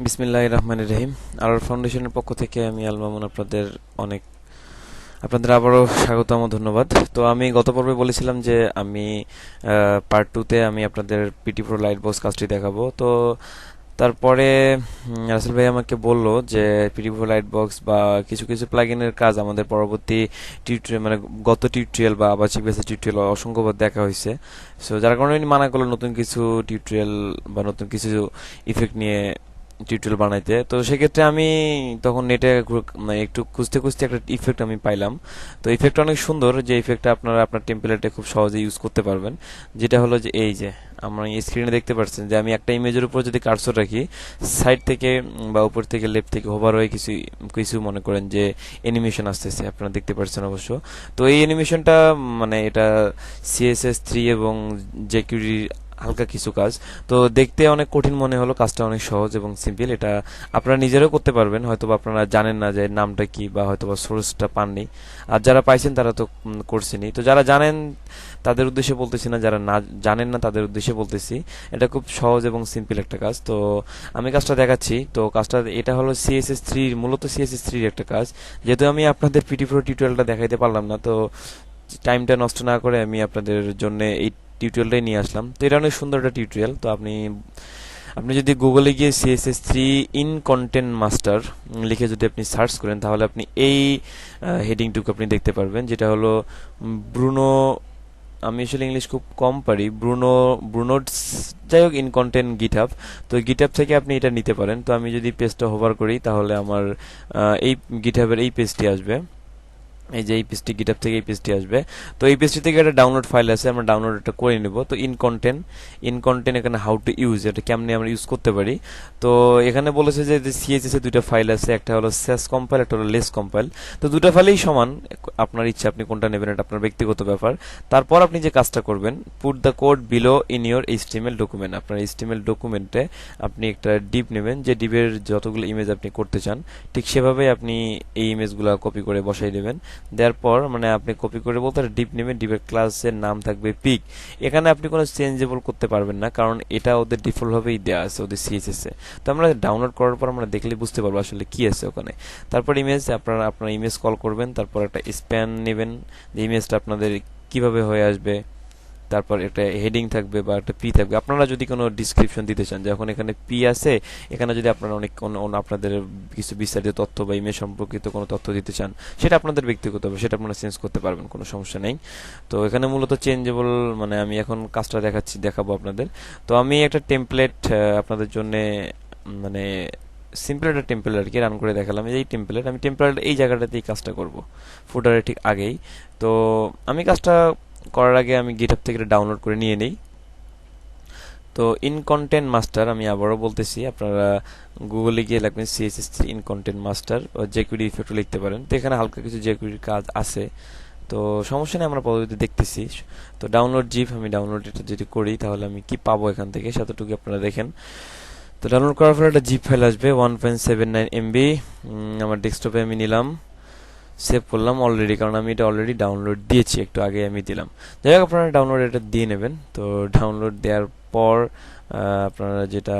বিসমিল্লাহ রহমান রহিম। আর ফাউন্ডেশনের পক্ষ থেকে আমি আল মামুন আপনাদের অনেক আপনাদের আবারও স্বাগতম, ধন্যবাদ। তো আমি গত পর্বে বলেছিলাম যে আমি পার্ট টুতে আমি আপনাদের পিটি প্রো লাইট বক্স কাজটি দেখাবো। তো তারপরে রাসেল ভাই আমাকে বলল যে পিটি প্রো লাইট বক্স বা কিছু কিছু প্লাগিনের কাজ আমাদের পরবর্তী টিউটোরিয়াল মানে গত টিউটোরিয়াল বা আবাসিক বেসের টিউটোরিয়াল অসংখ্যবার দেখা হয়েছে। সো যার কারণে মানা করল নতুন কিছু টিউটোরিয়াল বা নতুন কিছু ইফেক্ট নিয়ে টিউটোরিয়াল বানাইতে। তো সেক্ষেত্রে আমি তখন নেটে মানে একটু খুঁজতে খুঁজতে একটা ইফেক্ট আমি পাইলাম। তো ইফেক্টটা অনেক সুন্দর, যে ইফেক্টটা আপনারা আপনার টেম্পলেটে খুব সহজে ইউজ করতে পারবেন। যেটা হলো যে এই যে, আমরা স্ক্রিনে দেখতে পাচ্ছেন যে আমি একটা ইমেজের উপর যদি কার্সর রাখি সাইড থেকে বা উপর থেকে লেফট থেকে হোভার হয়ে কিছু কিছু মনে করেন যে অ্যানিমেশন আসতেছে, আপনারা দেখতে পাচ্ছেন অবশ্য। তো এই অ্যানিমেশনটা মানে এটা সিএসএস থ্রি এবং জেকিউরি হালকা কিছু কাজ। তো দেখতে অনেক কঠিন মনে হলো কাজটা অনেক সহজ এবং সিম্পল। এটা আপনারা নিজেরাও করতে পারবেন হয়তো আপনারা জানেন না যে নামটা কি বা হয়তো বা সোর্সটা পাননি। আর যারা পাইছেন তারা তো উম, করছেনই। তো যারা জানেন তাদের উদ্দেশ্যে বলতেছি না যারা না জানেন না তাদের উদ্দেশ্যে বলতেছি এটা খুব সহজ এবং সিম্পল একটা কাজ। তো আমি কাজটা দেখাচ্ছি। তো কাজটা এটা হলো সিএসএস থ্রির মূলত সিএসএস থ্রির একটা কাজ। যেহেতু আমি আপনাদের পিটি প্রো টিউটোরিয়ালটা দেখাইতে পারলাম না তো টাইমটা নষ্ট না করে আমি আপনাদের জন্য এই টিউটোরিয়ালটাই নিয়ে আসলাম। তো এটা অনেক সুন্দর একটা টিউটোরিয়াল তো আপনি আপনি যদি গুগলে গিয়ে CSS three in content master লিখে যদি আপনি সার্চ করেন, তাহলে আপনি এই হেডিংটুকু আপনি দেখতে পারবেন, যেটা হলো ব্রুনো আমি আসলে ইংলিশ খুব কম পারি ব্রুনো ব্রুনোডস যাই হোক ইন কন্টেন্ট গিটহাব তো গিটহাব থেকে আপনি এটা নিতে পারেন। তো আমি যদি পেজটা হোভার করি, তাহলে আমার এই গিটহাবের এই পেজটি আসবে। এই যে এই পেজটি গিটহাব থেকে এই পেজটি আসবে। তো এই পেজটি থেকে একটা ডাউনলোড ফাইল আছে, আমরা ডাউনলোড এটা করে নেব। তো ইন কন্টেন্ট ইন কন্টেন্ট এখানে হাউ টু ইউজ এটা কেমনে আমরা ইউজ করতে পারি? তো এখানে বলেছে যে এর দুইটা ফাইল আছে, একটা হলো সেস কম্পাইল একটা হলো লেস কম্পাইল তো দুটো ফাইলেই সমান, আপনার ইচ্ছা আপনি কোনটা নেবেন এটা আপনার ব্যক্তিগত ব্যাপার। তারপর আপনি যে কাজটা করবেন put the code below in your HTML document আপনার এইচটিএমএল ডকুমেন্টে আপনি একটা ডিপ নেবেন, যে ডিপের যতগুলো ইমেজ আপনি করতে চান, ঠিক সেভাবে আপনি এই ইমেজগুলো কপি করে বসাই দেবেন দেওয়ার পর মানে আপনি কপি করে বলতে ডিপ নেবেন ডিপের ক্লাসের নাম থাকবে পিক এখানে আপনি কোনো চেঞ্জেবল করতে পারবেন না, কারণ এটা ওদের ডিফল্টভাবেই দেওয়া আছে ওদের সিএসএসে তো আমরা ডাউনলোড করার পর আমরা দেখলে বুঝতে পারব আসলে কি আছে ওখানে। তারপর ইমেজ আপনারা, আপনার ইমেজ কল করবেন, তারপর একটা স্প্যান নেবেন, যে ইমেজটা আপনাদের কীভাবে হয়ে আসবে। তারপর একটা হেডিং থাকবে বা একটা পি থাকবে। আপনারা যদি কোনো ডিসক্রিপশন দিতে চান যখন এখানে পি আছে, এখানে যদি আপনারা অনেক আপনাদের কিছু বিস্তারিত তথ্য বা ইমেজ সম্পর্কিত কোনো তথ্য দিতে চান, সেটা আপনাদের ব্যক্তিগত হবে, সেটা আপনারা চেঞ্জ করতে পারবেন, কোনো সমস্যা নেই। তো এখানে মূলত চেঞ্জেবল মানে আমি এখন কাজটা দেখাচ্ছি, দেখাবো আপনাদের। তো আমি একটা টেমপ্লেট আপনাদের জন্য মানে সিম্পল একটা টেম্পলেট আর কি রান করে দেখালাম। এই টেম্পলেট আমি টেম্পলেট এই জায়গাটাতেই কাজটা করব। ফুটারের ঠিক আগেই। তো আমি কাজটা করার আগে আমি গিটহাব থেকে ডাউনলোড করে নিয়ে নিই। তো ইন কন্টেন্ট মাস্টার আমি আবারও বলতেছি, আপনারা গুগলে গিয়ে লিখবেন CSS in content master jQuery ইফেক্টও লিখতে পারেন। তো এখানে হালকা কিছু জেকুইরির কাজ আছে। তো সমস্যা নেই, আমরা পদ্ধতি দেখতেছি। তো ডাউনলোড জিপ আমি ডাউনলোড এটা যদি করি, তাহলে আমি কি পাবো এখান থেকে সেতটুকু আপনারা দেখেন। তো ডাউনলোড করার পর একটা জিপ ফাইল আসবে one point seven nine MB আমার ডেস্কটপে আমি নিলাম। সেভ করলাম অলরেডি কারণ আমি এটা অলরেডি ডাউনলোড দিয়েছি, একটু আগে আমি দিলাম। যাই হোক, আপনারা ডাউনলোড এটা দিয়ে নেবেন। তো ডাউনলোড দেওয়ার পর আপনারা যেটা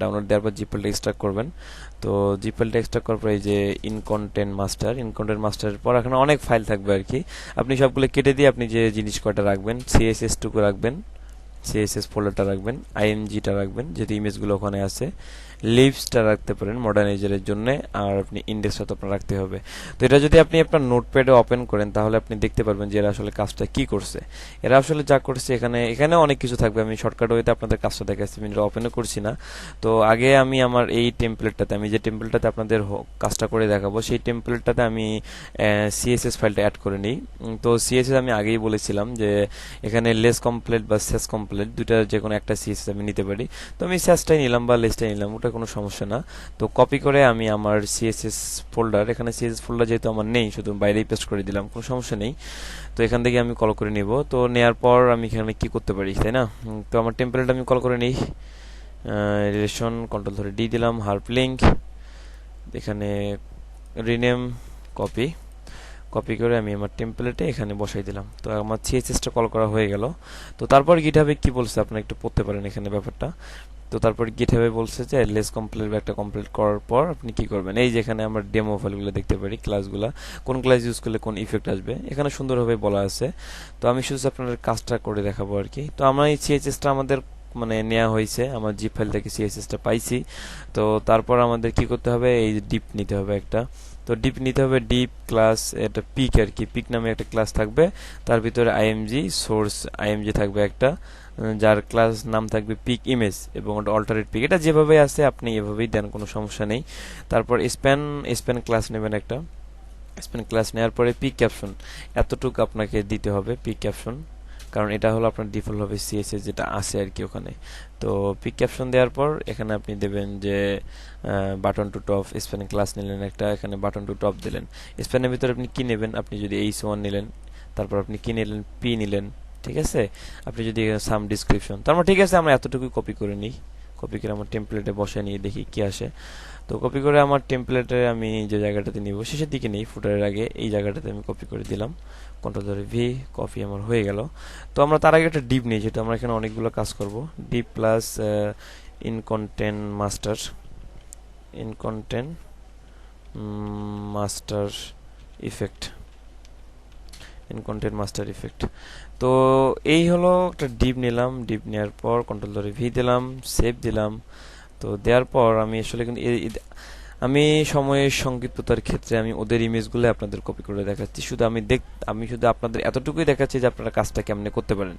ডাউনলোড দেওয়ার পর জিপেলটা এক্সট্রাক্ট করবেন। তো জিপেলটা এক্সট্রাক্ট করার পর এই যে in content master in content মাস্টারের পর এখানে অনেক ফাইল থাকবে আর কি। আপনি সবগুলো কেটে দিয়ে আপনি যে জিনিস কয়টা রাখবেন সিএসএস টুকু রাখবেন সিএসএস ফোল্ডারটা রাখবেন আইএমজিটা রাখবেন, যেহেতু ইমেজগুলো ওখানে আছে। লিভসটা রাখতে পারেন মডার্নাইজারের জন্য, আর আপনি ইন্ডেক্সটা তো আপনার রাখতে হবে। তো এটা যদি আপনি আপনার নোটপ্যাডে ওপেন করেন, তাহলে আপনি দেখতে পারবেন যে এরা আসলে কাজটা কি করছে। এরা আসলে যা করছে এখানে এখানে অনেক কিছু থাকবে। আমি শর্টকাট ওয়েতে আপনাদের কাজটা দেখাচ্ছি আমি এটা ওপেনও করছি না। তো আগে আমি আমার এই টেমপ্লেটটাতে আমি যে টেমপ্লেটটাতে আপনাদের কাজটা করে দেখাবো, সেই টেমপ্লেটটাতে আমি সিএসএস ফাইলটা অ্যাড করে নিই। তো সিএসএস আমি আগেই বলেছিলাম যে, এখানে লেস কমপ্লিট বা সেস কমপ্লিট দুইটা যে কোনো একটা সিএসএস আমি নিতে পারি। তো আমি সেসটাই নিলাম বা লেসটাই নিলাম, ওটা কোনো সমস্যা না। তো কপি করে আমি আমার সিএসএস ফোল্ডার এখানে সিএসএস ফোল্ডার যেহেতু আমার নেই, শুধু বাইরেই পেস্ট করে দিলাম, কোনো সমস্যা নেই। তো এখান থেকে আমি কল করে নিব। তো নেয়ার পর আমি এখানে কি করতে পারি, তাই না? তো আমার টেম্পলেট আমি কল করে নিই। রিলেশন কন্ট্রোল ধরে ডি দিলাম হার্প লিঙ্ক এখানে রিনেম কপি কপি করে আমি আমার টেম্পলেটে এখানে বসাই দিলাম। তো আমার সিএসএসটা কল করা হয়ে গেল। তো তারপর গিটহাবে কি বলছে আপনি একটু পড়তে পারেন এখানে ব্যাপারটা। তো তারপর গিটহাবে বলছে যে লেস কমপ্লিট বা একটা কমপ্লিট করার পর আপনি কি করবেন? এই যেখানে আমরা ডেমো ফাইলগুলো দেখতে পারি ক্লাসগুলো কোন ক্লাস ইউজ করলে কোন ইফেক্ট আসবে? এখানে সুন্দরভাবে বলা আছে। তো আমি শুধু আপনাদের কাজটা করে দেখাবো আর কি। তো আমরা এই সিএইচএসটা আমাদের মানে নেওয়া হয়েছে। আমার জিপ ফাইল থেকে সিএসএসটা পাইছি। তো তারপর আমাদের কি করতে হবে? এই ডিপ নিতে হবে একটা। তো ডিপ নিতে হবে ডিপ ক্লাস এটা পিক আর কি। পিক নামে একটা ক্লাস থাকবে। তার ভিতরে আইএমজি সোর্স আইএমজি থাকবে একটা। যার ক্লাস নাম থাকবে পিক ইমেজ এবং অল্টারেট পিক এটা যেভাবে আছে, আপনি এভাবেই দেন, কোনো সমস্যা নেই। তারপর স্প্যান স্প্যান ক্লাস নেবেন একটা। স্প্যান ক্লাস নেওয়ার পরে পিক ক্যাপশন এতটুকু আপনাকে দিতে হবে পিক ক্যাপশন কারণ এটা হলো আপনার ডিফল্ট হবে সিএসএস যেটা আছে আর কি ওখানে। তো পিক ক্যাপশন দেওয়ার পর এখানে আপনি দেবেন যে button to top span class নিলেন একটা, এখানে বাটন টু টপ দিলেন। স্পেনের ভিতরে আপনি কি নেবেন? আপনি যদি এইচ ওয়ান নিলেন, তারপর আপনি কি নিলেন? পি নিলেন, ঠিক আছে? আপনি যদি সাম ডিসক্রিপশন তার মানে ঠিক আছে, আমরা এতটুকুই কপি করে নিই। কপি করে আমার টেমপ্লেটে বসে নিয়ে দেখি কি আসে। তো কপি করে আমার টেমপ্লেটে আমি যে জায়গাটাতে নিব, শেষের দিকে নেই, ফুটারের আগে এই জায়গাটাতে আমি কপি করে দিলাম। কন্ট্রোল ধরে ভি কপি আমার হয়ে গেল। তো আমরা তার আগে একটা ডিপ নিই যেটা আমরা এখানে অনেকগুলো কাজ করব। Div plus in content master in content master effect in content master effect তো এই হলো একটা ডিপ নিলাম ডিপ নেওয়ার পর কন্ট্রোল ধরে ভি দিলাম সেভ দিলাম। তো দেওয়ার পর আমি আসলে কিন্তু আমি সময়ের সংক্ষিপ্ততার ক্ষেত্রে আমি ওদের ইমেজগুলো আপনাদের কপি করে দেখাচ্ছি। শুধু আমি দেখ, আমি শুধু আপনাদের এতটুকুই দেখাচ্ছি যে আপনারা কাজটা কেমনে করতে পারেন।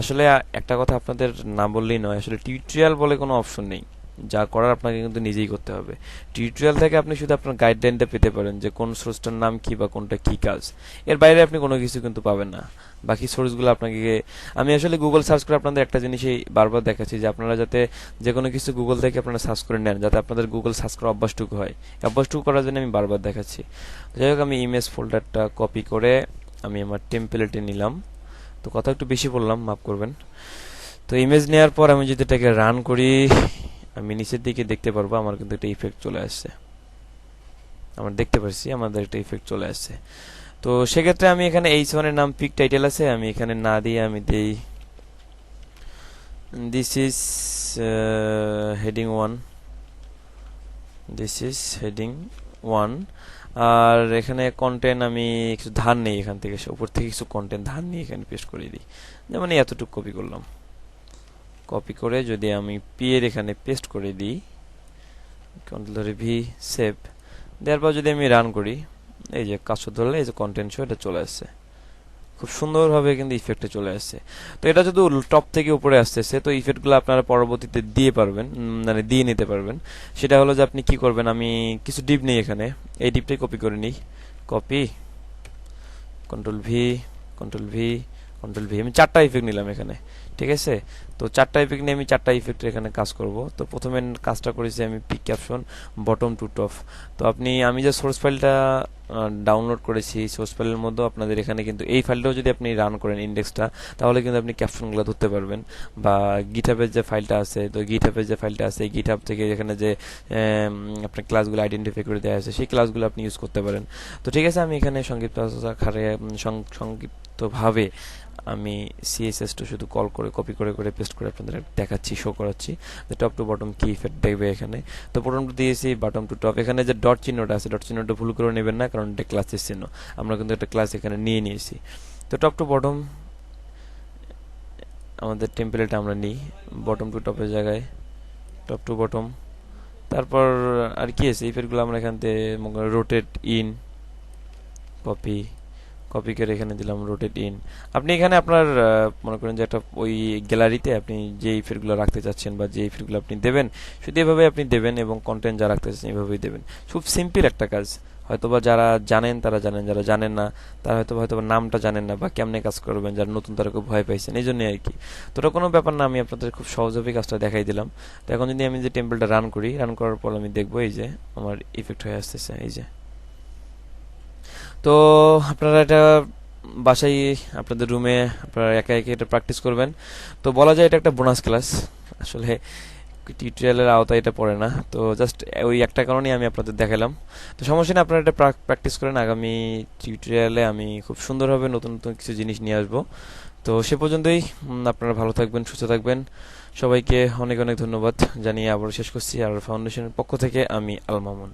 আসলে একটা কথা আপনাদের না বললেই নয়, আসলে টিউটোরিয়াল বলে কোনো অপশন নেই। যা করার আপনাকে কিন্তু নিজেই করতে হবে। টিউটোরিয়াল থেকে আপনি শুধু আপনার গাইডলাইনটা পেতে পারেন যে কোন সোর্সটার নাম কি বা কোনটা কি কাজ। এর বাইরে আপনি কোনো কিছু কিন্তু পাবেন না। বাকি সোর্সগুলো আপনাকে আমি আসলে গুগল সার্চ করে আপনাদের একটা জিনিসই বারবার দেখাচ্ছি যে আপনারা যাতে যে কোনো কিছু গুগল থেকে আপনারা সার্চ করে নেন, যাতে আপনাদের গুগল সার্চ করা অভ্যাসটুকু হয়। অভ্যাসটুকু করার জন্য আমি বারবার দেখাচ্ছি। যাই হোক, আমি ইমেজ ফোল্ডারটা কপি করে আমি আমার টেম্পলেটে নিলাম। তো কথা একটু বেশি বললাম, মাফ করবেন। তো ইমেজ নেওয়ার পর আমি যদি এটাকে রান করি আমি নিচের দিকে দেখতে পারব, আমার কিন্তু একটা ইফেক্ট চলে আসছে। আমরা দেখতে পাচ্ছি আমাদের একটা ইফেক্ট চলে আসছে। তো সেক্ষেত্রে আমি এখানে এইচ ওয়ানের নাম পিক টাইটেল আছে, আমি এখানে না দিয়ে আমি দেই। This is heading one this is heading one আর এখানে কন্টেন্ট আমি কিছু ধার নেই এখান থেকে, উপর থেকে কিছু কন্টেন্ট ধার নিয়ে এখানে পেস্ট করে দিই। যেমন এতটুকু কপি করলাম। কপি করে যদি আমি পি এর এখানে পেস্ট করে দিই কন্ট্রোল ধরে ভি সেভ দেওয়ার পর যদি আমি রান করি, এই যে কাজ ধরলে এই যে কন্টেন্ট শো এটা চলে আসছে। খুব সুন্দরভাবে কিন্তু ইফেক্টে চলে আসছে। তো এটা যদি টপ থেকে উপরে আসতেছে, তো ইফেক্টগুলো আপনারা পরবর্তীতে দিয়ে পারবেন মানে দিয়ে নিতে পারবেন। সেটা হলো যে আপনি কি করবেন, আমি কিছু ডিপ নেই এখানে, এই ডিপটাই কপি করে নিই। Copy control V control V control V আমি চারটা ইফেক্ট নিলাম এখানে, ঠিক আছে? তো চারটা ইফেক্ট নিয়ে আমি চারটা ইফেক্ট এখানে কাজ করব। তো প্রথমে কাজটা করেছি আমি pic caption bottom to top তো আপনি, আমি যে সোর্স ফাইলটা ডাউনলোড করেছি সোর্স ফাইলের মধ্যে আপনাদের এখানে কিন্তু এই ফাইলটাও যদি আপনি রান করেন ইন্ডেক্সটা তাহলে কিন্তু আপনি ক্যাপশনগুলো ধরতে পারবেন। বা গিটহাবের যে ফাইলটা আছে, তো গিটহাবের যে ফাইলটা আছে গিটহাব থেকে এখানে যে আপনার ক্লাসগুলো আইডেন্টিফাই করে দেওয়া আছে, সেই ক্লাসগুলো আপনি ইউজ করতে পারেন। তো ঠিক আছে, আমি এখানে সংক্ষিপ্ত সংক্ষিপ্তভাবে আমি সিএসএসটা শুধু কল করে কপি করে করে পেস্ট করে আপনাদের দেখাচ্ছি শো করাচ্ছি। যে টপ টু বটম কি ইফেক্ট দেখবে এখানে। তো বটম টু দিয়েছি বটম টু টপ এখানে যে ডট চিহ্নটা আছে ডট চিহ্নটা ভুল করে নেবেন না, কারণ এটা ক্লাসের চিহ্ন। আমরা কিন্তু একটা ক্লাস এখানে নিয়ে নিয়েছি। তো টপ টু বটম আমাদের টেম্পলেট আমরা নিই বটম টু টপের জায়গায় টপ টু বটম তারপর, আর কি আছে? ইফেক্টগুলো আমরা এখান থেকে রোটেট ইন কপি কপি করে এখানে দিলাম রোটেট ইন আপনি এখানে আপনার মনে করেন যে একটা ওই গ্যালারিতে আপনি যে ইফেক্টগুলো রাখতে চাচ্ছেন বা যে ইফেক্টগুলো আপনি দেবেন, শুধু এভাবে আপনি দেবেন এবং কন্টেন্ট যা রাখতে চাচ্ছেন এভাবেই দেবেন। খুব সিম্পল একটা কাজ। হয়তোবা যারা জানেন, তারা জানেন, যারা জানেন না, তারা হয়তো হয়তো নামটা জানেন না বা কেমনে কাজ করবেন, যারা নতুন তারা খুব ভয় পাইছেন এই জন্যই আর কি। তো ওটা কোনো ব্যাপার না, আমি আপনাদের খুব সহজভাবে কাজটা দেখাই দিলাম। তো এখন যদি আমি যে টেম্পলটা রান করি রান করার পর আমি দেখব, এই যে আমার ইফেক্ট হয়ে আসতেছে, এই যে। তো আপনারা এটা বাসায়, আপনাদের রুমে আপনারা একা একে এটা প্র্যাকটিস করবেন। তো বলা যায় এটা একটা বোনাস ক্লাস আসলে টিউটোরিয়ালের আওতায় এটা পড়ে না। তো জাস্ট ওই একটা কারণেই আমি আপনাদের দেখালাম। তো সমস্যা নেই, আপনারা এটা প্র্যাকটিস করেন। আগামী টিউটোরিয়ালে আমি খুব সুন্দরভাবে নতুন নতুন কিছু জিনিস নিয়ে আসব। তো সে পর্যন্তই আপনারা ভালো থাকবেন, সুস্থ থাকবেন। সবাইকে অনেক অনেক ধন্যবাদ। জানিয়ে আবার শেষ করছি। আর ফাউন্ডেশনের পক্ষ থেকে আমি আল মামুন।